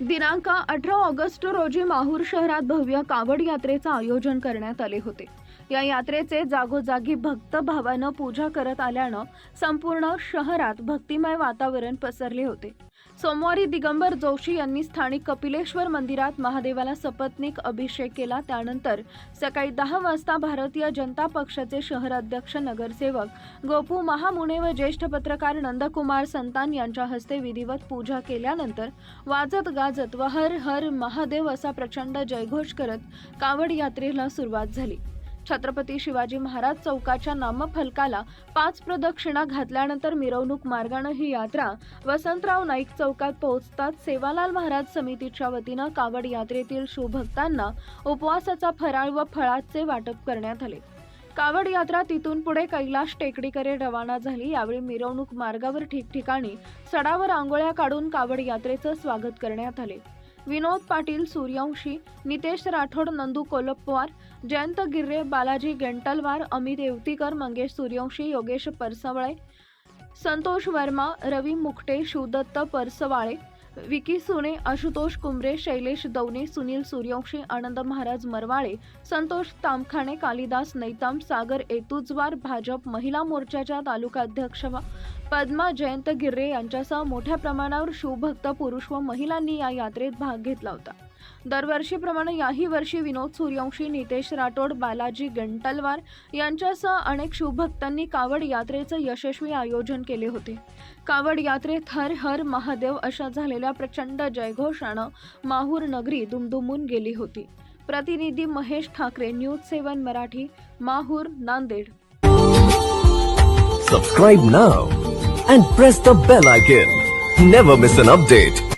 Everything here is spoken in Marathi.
दिनांक अठरा ऑगस्ट रोजी माहूर शहरात भव्य कावड यात्रेचं आयोजन करण्यात आले होते. या यात्रेचे जागोजागी भक्त भावानं पूजा करत आल्यानं संपूर्ण शहरात भक्तिमय वातावरण पसरले होते. सोमवारी दिगंबर जोशी यांनी स्थानिक कपिलेश्वर मंदिरात महादेवाला सपत्नीक अभिषेक केला. त्यानंतर सकाळी दहा वाजता भारतीय जनता पक्षाचे शहराध्यक्ष नगरसेवक गोपू महामुने व ज्येष्ठ पत्रकार नंदकुमार संतान यांच्या हस्ते विधिवत पूजा केल्यानंतर वाजत गाजत व हर हर महादेव असा प्रचंड जयघोष करत कावड यात्रेला सुरुवात झाली. छत्रपती शिवाजी महाराज चौकाच्या नामफलकाला पाच प्रदक्षिणा घातल्यानंतर मिरवणूक मार्गानं ही यात्रा वसंतराव नाईक चौकात पोहोचताच सेवालाल महाराज समितीच्या वतीनं कावड यात्रेतील शिवभक्तांना उपवासाचा फराळ व फळाचे वाटप करण्यात आले. कावड यात्रा तिथून पुढे कैलाश टेकडीकडे रवाना झाली. यावेळी मिरवणूक मार्गावर ठिकठिकाणी सडावर आंघोळ्या काढून कावड यात्रेचं स्वागत करण्यात आले. विनोद पाटील सूर्यवंशी नितेश राठोड नंदू कोलपवार जयंत गिर्रे बालाजी गेंटलवार अमित येवतीकर मंगेश सूर्यवंशी योगेश परसवळे संतोष वर्मा रवी मुकटे शिवदत्त परसवाळे विकी सुने आशुतोष कुंबरे शैलेश दौने सुनील सूर्यवंशी आनंद महाराज मरवाळे संतोष तामखाणे कालिदास नैताम सागर एतुजवार भाजप महिला मोर्चाच्या तालुकाध्यक्ष पद्मा जयंत गिर्रे यांच्यासह मोठ्या प्रमाणावर शिवभक्त पुरुष व महिलांनी या यात्रेत भाग घेतला होता. दरवर्षीप्रमाणे याही वर्षी विनोद सूर्यवंशी नितेश राठोड बालाजी गंटलवार यांच्यासह अनेक शिवभक्तांनी कावड यात्रेचं यशस्वी आयोजन केले होते. कावड यात्रेत हर हर महादेव अशा झालेल्या प्रचंड जयघोषानं माहूर नगरी दुमदुमून गेली होती. प्रतिनिधी Mahesh Thakre news seven Marathi Mahur Nanded. Subscribe now and press the bell icon never miss an update